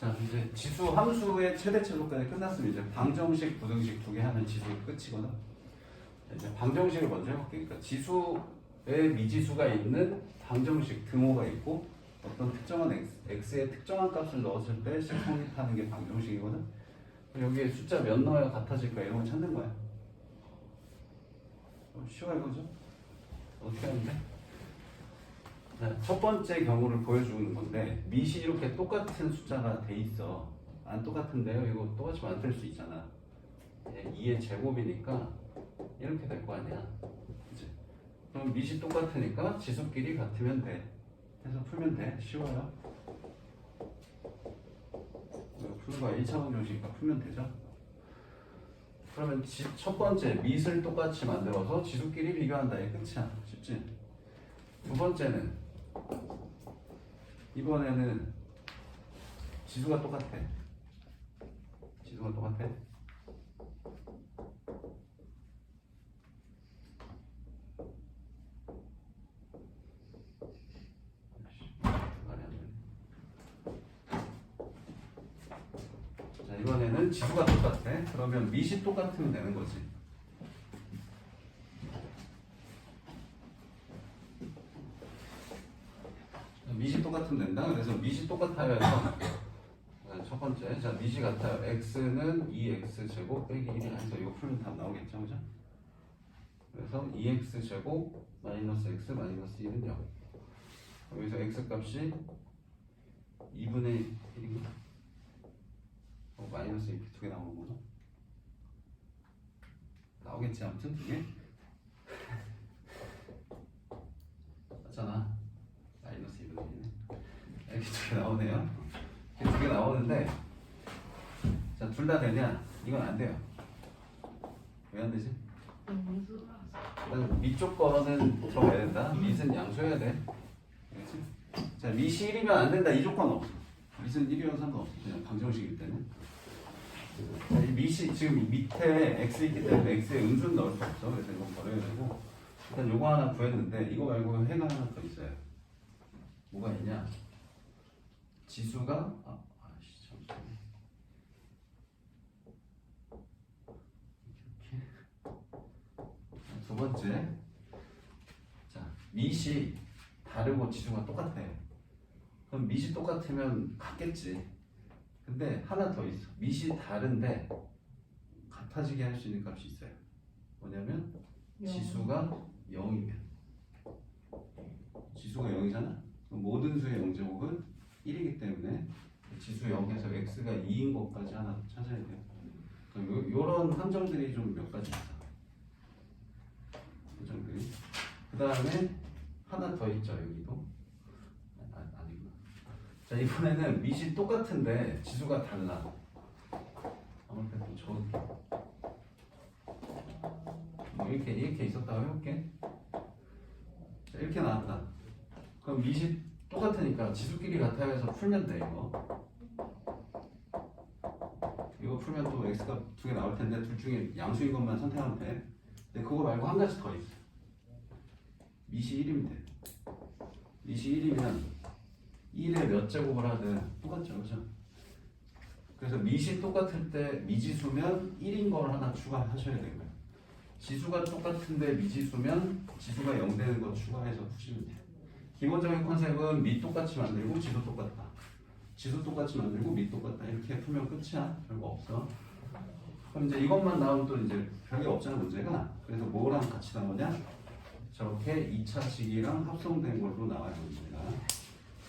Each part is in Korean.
자 이제 지수 함수의 최대 최소까지 끝났으면 이제 방정식, 부등식 두 개 하면 지수 끝이거든. 자, 이제 방정식을 먼저 해볼게. 그러니까 지수에 미지수가 있는 방정식 규모가 있고 어떤 특정한 x, x의 특정한 값을 넣었을 때 식 성립하는 게 방정식이거든. 여기에 숫자 몇 넣어야 같아질 거야 이런 거 찾는 거야. 어, 쉬워 이거죠? 어떻게 하는데? 자, 첫 번째 경우를 보여주는 건데 밑이 이렇게 똑같은 숫자가 돼 있어. 안 똑같은데요? 이거 똑같이 만들 수 있잖아. 2의 제곱이니까 이렇게 될 거 아니야. 그치? 그럼 밑이 똑같으니까 지수끼리 같으면 돼. 해서 풀면 돼. 쉬워요. 이거 푸는 거야. 1차 방정식이니까 풀면 되죠. 그러면 지, 첫 번째 밑을 똑같이 만들어서 지수끼리 비교한다. 이게 끝이야. 쉽지? 두 번째는 이번에는 지수가 똑같아. 지수가 똑같아. 자 이번에는 지수가 똑같아. 그러면 밑이 똑같으면 되는 거지. 밑이 똑같으면 밑이 똑같아요 해서 자, 첫 번째 자 밑이 같아요. x는 2x 제곱 빼기 1이 해서 이거 풀면 답 나오겠죠, 그죠? 그래서 2x 제곱 마이너스 x 마이너스 1은 0. 여기서 x 값이 2분의 1인가? 어, 마이너스 이렇게 두 개 나오는 거죠? 나오겠지 아무튼 두 개? 맞잖아 마이너스 2분의 1 이렇게 두 개 나오네요. 이렇게 두 개 나오는데 자 둘 다 되냐? 이건 안 돼요. 왜 안 되지? 일단 밑쪽 거는 들어가야 된다. 밑은 양수해야 돼. 알겠지? 자 밑이 1이면 안 된다. 이 조건 없어. 밑은 1이면 상관없어. 그냥 방정식일 때는. 자, 이 밑이 지금 밑에 x 있기 때문에 x에 음수는 넣을 수 없어 그래서 이거 버려야 되고. 일단 요거 하나 구했는데 이거 말고 해가 하나 더 있어요. 뭐가 있냐 지수가 아, 아씨 잠시만요 이렇게. 자, 두 번째. 자 밑이 다르고 지수가 똑같아요. 그럼 밑이 똑같으면 같겠지. 근데 하나 더 있어. 밑이 다른데 같아지게 할 수 있는 값이 있어요. 뭐냐면 지수가 0이면. 지수가 0이잖아? 그럼 모든 수의 영제곱은 1이기 때문에 지수 0에서 x가 2인 것까지 하나 찾아야 돼요. 그럼 요, 요런 함정들이 좀 몇 가지 있어 함정들이. 그 다음에 하나 더 있죠 여기도. 아, 아, 아니구나. 자 이번에는 밑이 똑같은데 지수가 달라. 좀 적을게. 뭐 이렇게 이렇게 있었다고 해볼게. 자 이렇게 나왔다. 그럼 밑이 똑같으니까 지수끼리 같아요 해서 풀면 돼 이거. 이거 풀면 또 x가 두 개 나올 텐데 둘 중에 양수인 것만 선택하면 돼. 근데 그거 말고 한 가지 더 있어. 밑이 1이면 돼. 밑이 1이면 1에 몇 제곱을 하든 똑같죠 그죠? 그래서 밑이 똑같을 때 미지수면 1인 걸 하나 추가하셔야 되는 거예요 지수가 똑같은데 미지수면 지수가 0 되는 거 추가해서 푸시면 돼요 기본적인 컨셉은 밑 똑같이 만들고 지수 똑같다. 지수 똑같이 만들고 밑 똑같다. 이렇게 풀면 끝이야. 별거 없어. 그럼 이제 이것만 나오면 또 이제 별게 없잖아 문제가. 그래서 뭐랑 같이 나오냐? 저렇게 2차식이랑 합성된 걸로 나와요 문제가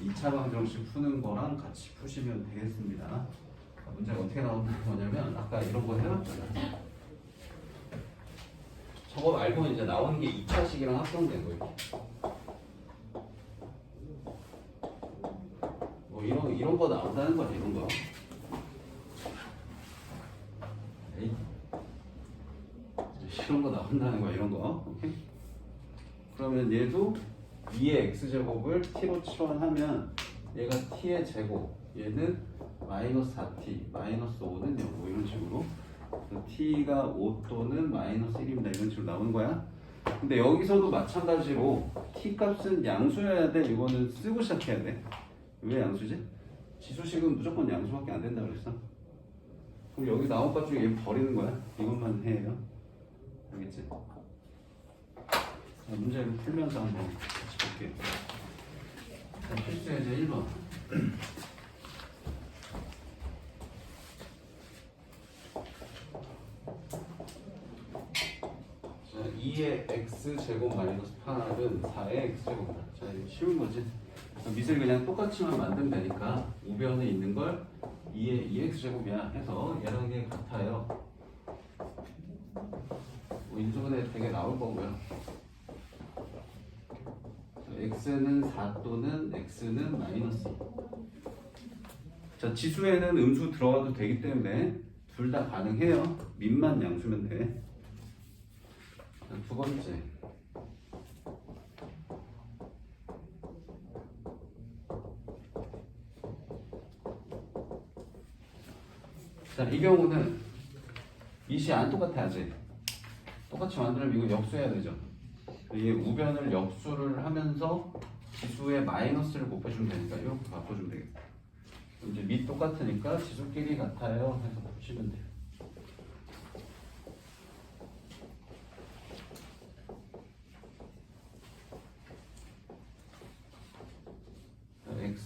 2차 방정식 푸는 거랑 같이 푸시면 되겠습니다. 자, 문제가 어떻게 나온다는 거냐면 아까 이런 거 해봤잖아. 저거 말고 이제 나오는 게 2차식이랑 합성된 거 이렇게 뭐 이런 거 나온다는 거야 이런 거. 이런 거 나온다는 거야 이런 거. 오케이? 그러면 얘도 2의 x제곱을 t로 치환하면 얘가 t의 제곱 얘는 마이너스 4t 마이너스 5는 0 뭐 이런 식으로. t가 5 또는 마이너스 1입니다. 이런 식으로 나오는 거야. 근데 여기서도 마찬가지로 t 값은 양수여야 돼. 이거는 쓰고 시작해야 돼 왜 양수지? 지수식은 무조건 양수밖에 안 된다 그랬어. 그럼 여기 나온 것 중에 얘 버리는 거야. 이것만 해요. 알겠지? 자, 문제를 풀면서 한번 같이 볼게요. 자, 필수 예제 1번. 자, 2의 x 제곱 마이너스 8은 4의 x 제곱이다. 자, 이거 쉬운 거지. 밑을 그냥 똑같이만 만들면 되니까 우변에 있는 걸 2의 2x 제곱이야 해서 얘랑 얘 같아요. 뭐 인수분해 되게 나올 거고요. x는 4 또는 x는 마이너스. 자, 지수에는 음수 들어가도 되기 때문에 둘 다 가능해요. 밑만 양수면 돼. 자, 두 번째. 자, 이 경우는 이시 안 똑같아야지. 똑같이 만들면 이거 역수해야 되죠. 이게 우변을 역수를 하면서 지수의 마이너스를 곱해주면 되니까 이렇게 바꿔주면 되겠다. 이제 밑 똑같으니까 지수끼리 같아요 해서 붙이면 돼요.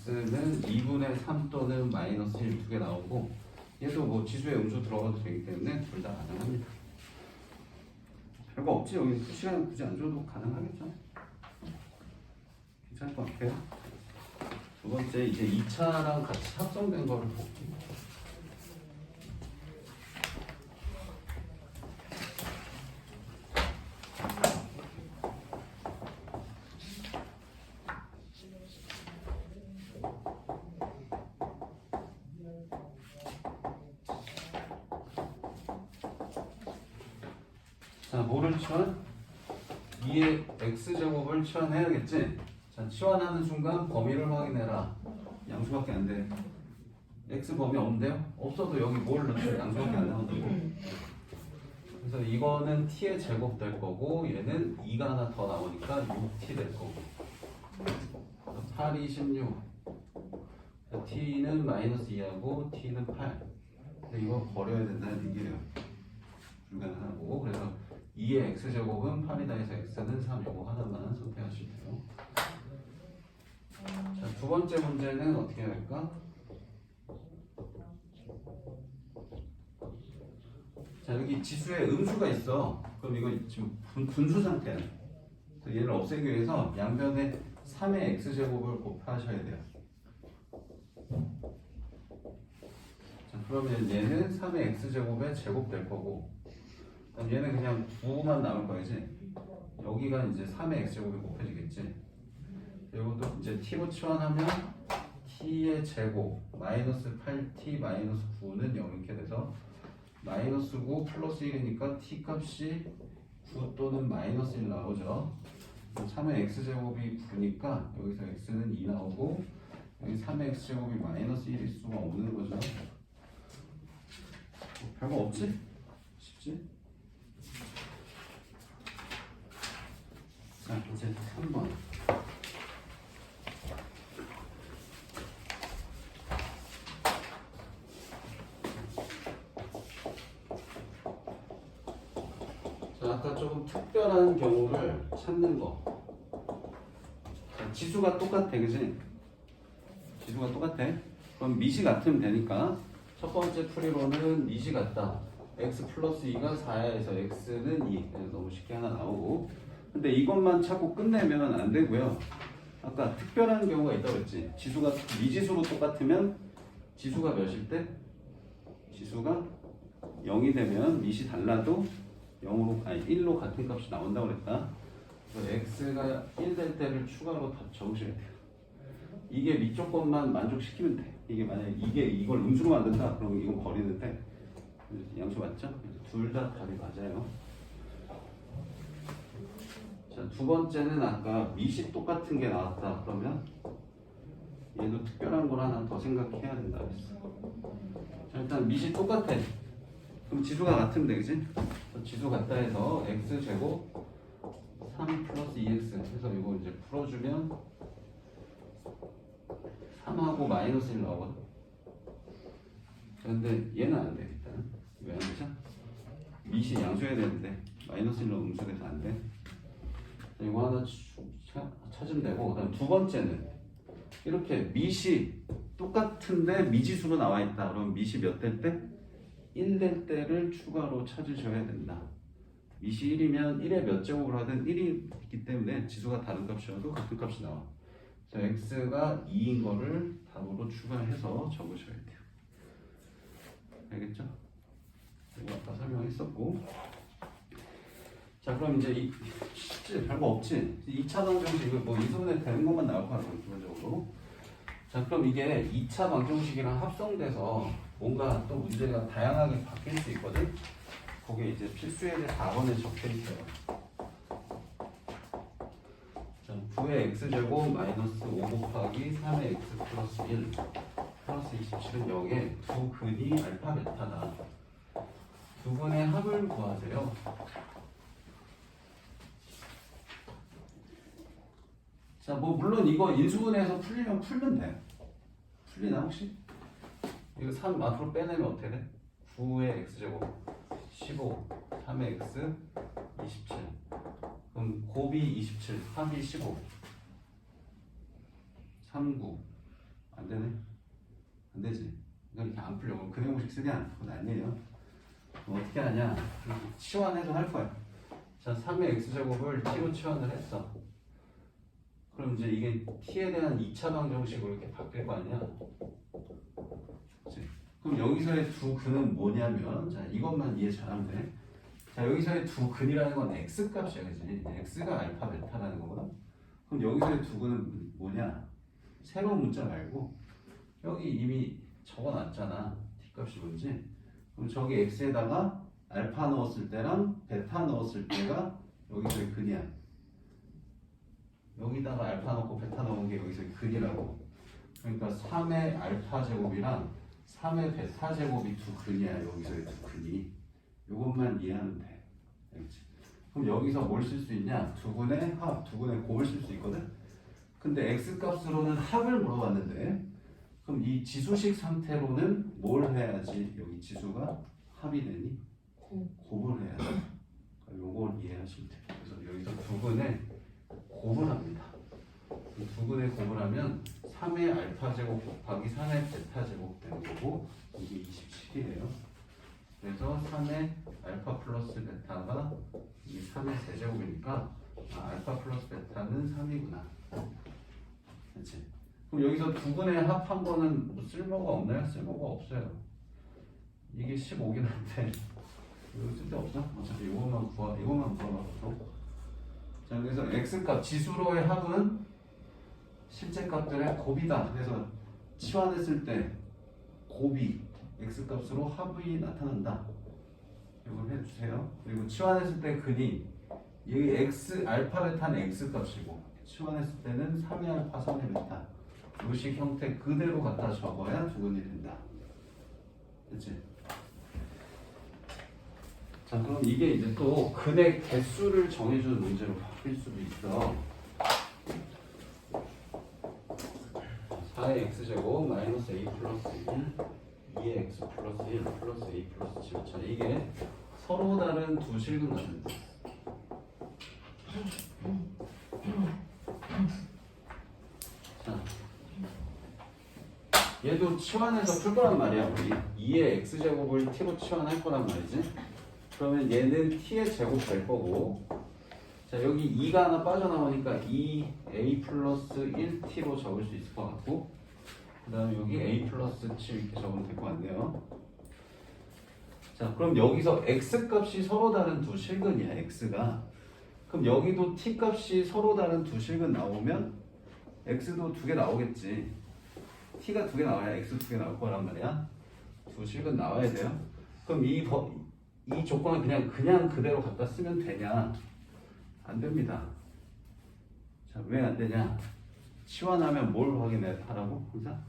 x는 2분의 3 또는 마이너스 1두개 나오고 얘도 뭐 지수에 음수 들어가도 되기 때문에 둘 다 가능합니다. 별거 없지 여기 시간 굳이 안 줘도 가능하겠죠. 괜찮을 것 같아요. 두 번째 이제 2차랑 같이 합성된 거를 볼게요. 자, 뭐를 치환? 2의 x제곱을 치환해야겠지? 자, 치환하는 순간 범위를 확인해라. 양수밖에 안 돼. x 범위 없는데요? 없어도 여기 뭘 넣죠? 양수밖에 안 나온다고. 그래서 이거는 t의 제곱 될 거고 얘는 2가 하나 더 나오니까 6t 될 거고 8, 2, 16 자, t는 마이너스 2하고 t는 8 근데 이거 버려야 된다는 얘기예요 불가능하고 그래서 2의 x제곱은 8이다 해서 x는 3 요거 하나만 선택하시면 돼요 자, 두 번째 문제는 어떻게 할까? 자, 여기 지수에 음수가 있어. 그럼 이거 지금 분, 분수 상태야. 얘를 없애기 위해서 양변에 3의 x제곱을 곱하셔야 돼요. 자, 그러면 얘는 3의 x제곱의 제곱 될 거고 그럼 얘는 그냥 9만 남을 거야지. 여기가 이제 3의 x제곱이 곱해지겠지. 이것도 이제 t로 치환하면 t의 제곱 마이너스 8t 마이너스 9는 0 이렇게 돼서 마이너스 9 플러스 1이니까 t 값이 9 또는 마이너스 1 나오죠. 3의 x제곱이 9니까 여기서 x는 2 나오고 여기 3의 x제곱이 마이너스 1일 수가 없는 거죠. 뭐 별거 없지? 쉽지? 자 이제 3번 자, 아까 조금 특별한 경우를 찾는 거. 자, 지수가 똑같아, 그지? 지수가 똑같아. 그럼 미시 같으면 되니까 첫 번째 풀이로는 미시 같다. x 플러스 2가 4야에서 x는 2. 그래서 너무 쉽게 하나 나오고. 근데 이것만 찾고 끝내면 안 되고요. 아까 특별한 경우가 있다고 그랬지. 지수가 미지수로 똑같으면 지수가 몇일 때? 지수가 0이 되면 미시 달라도 0으로 아니 1로 같은 값이 나온다고 그랬다. 그래서 x가 1 될 때를 추가로 더 적으셔야 돼요. 이게 밑조건만 만족시키면 돼. 이게 만약에 이게 이걸 음수로 만든다, 그럼 이건 버리는데 양수 맞죠? 둘 다 답이 맞아요. 자, 두 번째는 아까 밑이 똑같은 게 나왔다. 그러면 얘도 특별한 걸 하나 더 생각해야 된다 그랬어. 자, 일단 밑이 똑같아. 그럼 지수가 같으면 되겠지? 지수 같다 해서 x 제곱 3 플러스 2x 해서 이거 이제 풀어주면 3하고 마이너스 1 나오거든. 근데 얘는 안 돼. 일단 왜 안 되죠? 밑이 양수해야 되는데 마이너스 1로 음수돼서 안 돼. 자, 이거 하나 찾으면 되고 그다음 두 번째는 이렇게 밑이 똑같은데 미지수로 나와 있다. 그럼 밑이 몇될 때? 1 될 때를 추가로 찾으셔야 된다. 밑이 1이면 1에 몇 제곱을 하든 1이 있기 때문에 지수가 다른 값이어도 같은 값이 나와. 자, x가 2인 거를 답으로 추가해서 적으셔야 돼요. 알겠죠? 이거 아까 설명했었고. 자, 그럼 이제 이 실제 별거 없지. 2차 방정식 뭐 인수분해 되는 것만 나올 거야, 기본적으로. 자, 그럼 이게 2차 방정식이랑 합성돼서 뭔가 또 문제가 다양하게 바뀔 수 있거든. 거기에 이제 필수예제 4번에 적혀 있어요. 자, 9의 x제곱 마이너스 5 곱하기 3의 x 플러스 1 플러스 27은 0에 두 근이 알파 베타다. 두 분의 합을 구하세요. 자, 뭐 물론 이거 인수분해해서 풀리면 풀면 돼. 풀리나 혹시? 이거 3 앞으로 빼내면 어떻게 돼? 9의 x제곱 15 3의 x 27 그럼 곱이 27 합이 15 39 안 되네. 안 되지. 이거 이렇게 안 풀려. 그럼 근해 공식 쓰냐 그건 아니에요 어떻게 하냐? 치환해서 할 거야. 자 3의 x제곱을 t로 치환을 했어 그럼 이제 이게 t에 대한 2차 방정식으로 이렇게 바뀔 거 아니야 그치? 그럼 여기서의 두 근은 뭐냐면 자 이것만 이해 잘하면 돼. 자 여기서의 두 근이라는 건 x 값이야, 그지? x가 알파 베타라는 거거든. 그럼 여기서의 두 근은 뭐냐? 새로운 문자 말고 여기 이미 적어놨잖아. t 값이 뭔지. 그럼 저기 x에다가 알파 넣었을 때랑 베타 넣었을 때가 여기서의 근이야. 여기다가 알파 넣고 베타 넣은 게 여기서의 근이라고. 그러니까 3의 알파 제곱이랑 3의 베타 제곱이 두 근이야 여기서의 두 근이. 이것만 이해하면 돼. 알겠지? 그럼 여기서 뭘 쓸 수 있냐? 두 근의 합, 두 근의 곱을 쓸 수 있거든? 근데 x 값으로는 합을 물어봤는데 그럼 이 지수식 상태로는 뭘 해야지 여기 지수가 합이 되니? 곱을 해야 돼 요걸 이해하시면 돼요 그래서 여기서 두 근의 곱을 합니다 이 두 근의 곱을 하면 3의 알파 제곱 곱하기 3의 베타 제곱 되는 거고 이게 27이에요. 그래서 3의 알파 플러스 베타가 이 3의 세제곱이니까 아, 알파 플러스 베타는 3이구나. 그렇지? 그럼 여기서 두 근의 합한 거는 뭐 쓸모가 없나요? 쓸모가 없어요. 이게 15긴 한데 이거 쓸데없어? 어차피 이것만 구하, 이것만 구하라고. 자 그래서 x값 지수로의 합은 실제 값들의 곱이다. 그래서 치환했을 때 곱이 x 값으로 합이 나타난다. 이걸 해주세요. 그리고 치환했을 때 근이 여기 x 알파 베타는 x 값이고 치환했을 때는 3의 알파 3의 베타 요식 형태 그대로 갖다 적어야 두근이 된다. 그렇지? 자 그럼 이게 이제 또 근의 개수를 정해주는 문제로 바뀔 수도 있어. 4의 x제곱 마이너스 a 플러스 1 2의 x 플러스 1 플러스 a 플러스 7 자, 이게 서로 다른 두 실근 자 얘도 치환해서 풀 거란 말이야 우리. 2의 x제곱을 t로 치환할 거란 말이지. 그러면 얘는 t의 제곱 될 거고 자 여기 2가 하나 빠져나오니까 2a 플러스 1t로 적을 수 있을 것 같고 그 다음에 여기 a 플러스 7 이렇게 적으면 될 것 같네요. 자 그럼 여기서 x 값이 서로 다른 두 실근이야 x가. 그럼 여기도 t 값이 서로 다른 두 실근 나오면 x도 두 개 나오겠지. T가 두 개 나와야 x 두 개 나올 거란 말이야. 두 실근 나와야 돼요. 그럼 이, 버, 이 조건을 그냥 그냥 그대로 갖다 쓰면 되냐 안 됩니다. 자, 왜 안 되냐? 치환하면 뭘 확인하라고? 항상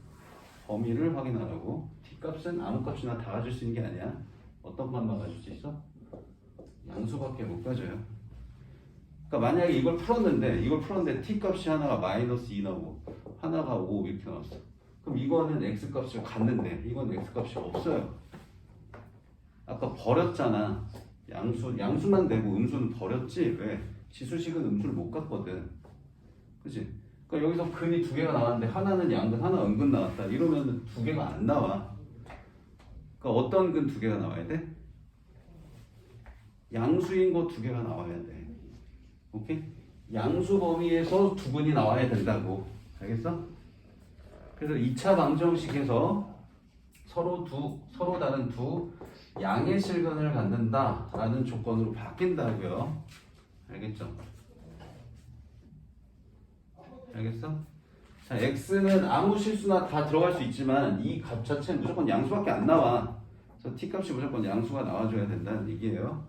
범위를 확인하라고. t 값은 아무 값이나 다 가질 수 있는 게 아니야. 어떤 값만 가질 수 있어? 양수밖에 못 가져요. 그러니까 만약에 이걸 풀었는데 이걸 풀었는데 t 값이 하나가 마이너스 2 나오고 하나가 5 이렇게 나왔어. 그럼 이거는 x 값이 갔는데 이건 x 값이 없어요. 아까 버렸잖아. 양수 양수만 되고 음수는 버렸지 왜? 지수식은 음수를 못 갔거든. 그지? 그러니까 여기서 근이 두 개가 나왔는데 하나는 양근 하나 은근 나왔다. 이러면 두 개가 안 나와. 그러니까 어떤 근 두 개가 나와야 돼? 양수인 거 두 개가 나와야 돼. 오케이? 양수 범위에서 두 근이 나와야 된다고. 알겠어? 그래서 2차 방정식에서 서로 두 서로 다른 두 양의 실근을 갖는다라는 조건으로 바뀐다고요. 알겠죠? 알겠어? 자, x는 아무 실수나 다 들어갈 수 있지만 이 값 자체는 무조건 양수밖에 안 나와. 그래서 t 값이 무조건 양수가 나와줘야 된다는 얘기예요.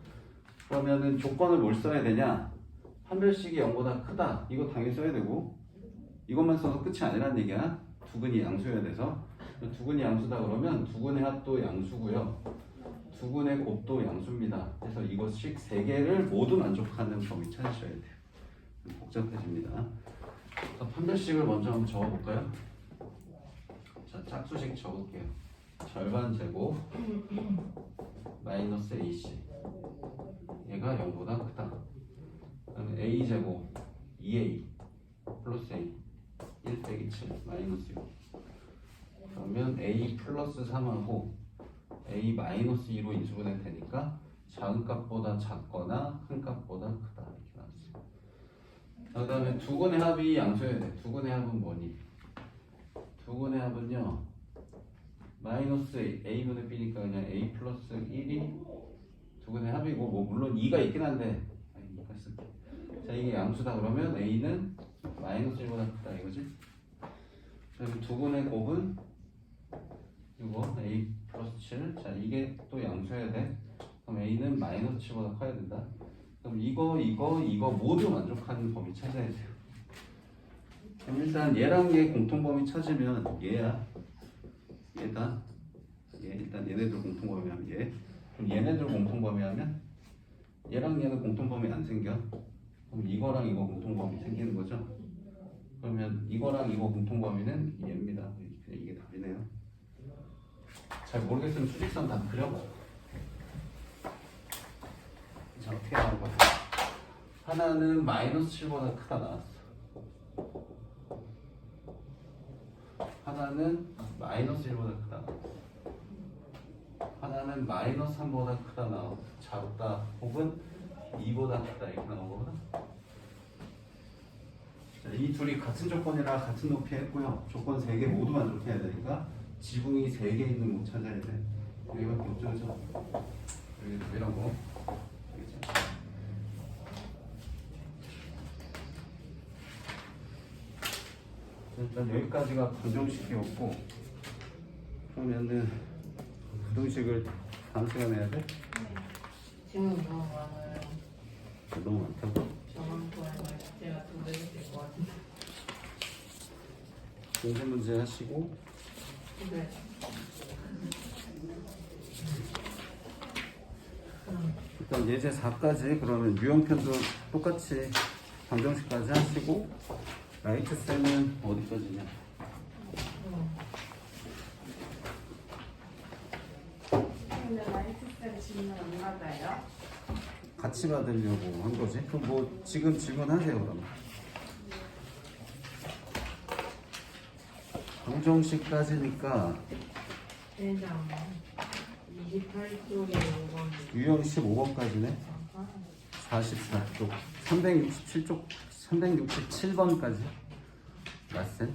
그러면은 조건을 뭘 써야 되냐? 판별식이 0보다 크다. 이거 당연히 써야 되고 이것만 써서 끝이 아니란 얘기야. 두근이 양수여야 돼서 두근이 양수다 그러면 두근의 합도 양수고요. 두근의 곱도 양수입니다. 그래서 이것씩 세 개를 모두 만족하는 범위 찾으셔야 돼요. 복잡해집니다. 자, 판별식을 먼저 한번 적어볼까요? 자, 짝수식 적을게요. 절반 제곱 마이너스 AC 얘가 0보다 크다. 그다음에 A 제곱 2A 플러스 A 1 빼기 7 마이너스 6 그러면 A 플러스 3하고 A 마이너스 2로 인수분해 되니까 작은 값보다 작거나 큰 값보다 크다 이렇게 나왔어요. 그 다음에 두근의 합이 양수여야 돼. 두근의 합은 뭐니? 두근의 합은요 마이너스 A, A분의 B니까 그냥 A 플러스 1이 두근의 합이고 뭐 물론 2가 있긴 한데 아니 2가 쓸게. 자 이게 양수다 그러면 A는 마이너스 1보다 크다 이거지? 그다음에 두근의 곱은 이거 A 플러스 7. 자 이게 또 양수여야 돼. 그럼 A는 마이너스 7보다 커야 된다. 그럼 이거 이거 이거 모두 만족하는 범위 찾아야 돼요. 그럼 일단 얘랑 얘 공통 범위 찾으면 얘야. 얘다. 얘 일단 얘네들 공통 범위 하면 얘. 그럼 얘네들 공통 범위 하면 얘랑 얘는 공통 범위 안 생겨. 그럼 이거랑 이거 공통 범위 생기는 거죠. 그러면 이거랑 이거 공통 범위는 얘입니다. 이게 답이네요. 잘 모르겠으면 수직선 다 그려봐. 자 어떻게 나온 거야? 하나는 마이너스 7보다 크다 나왔어. 하나는 마이너스 1보다 크다 나왔어. 하나는 마이너스 3보다 크다 나왔어. 작다 혹은 2보다 크다 이렇게 나온. 자, 이 둘이 같은 조건이라 같은 높이 했고요. 조건 3개 모두 만족해야 되니까 지붕이 3개 있는 곳 찾아야 돼. 여기밖에 없죠? 여기 이런 거. 일단 여기까지가 부정식이었고 그러면은 부정식을 다음 시간에 해야 돼? 지금 너무 많아요. 너무 많다고? 저만 구하면 제가 두 배로 될것 같은데. 공부 문제 하시고 네. 일단 예제 4까지 그러면 유형편도 똑같이 방정식까지 하시고 라이트 쌤은 어디까지냐? 근데 라이트 쌤 질문 안 받아요? 같이 받으려고 한 거지? 그럼 뭐 지금 질문하세요 그럼 방정식까지니까 대장 28쪽에 5번. 유형 15번까지네 44쪽 367쪽 367번까지 맞쌤?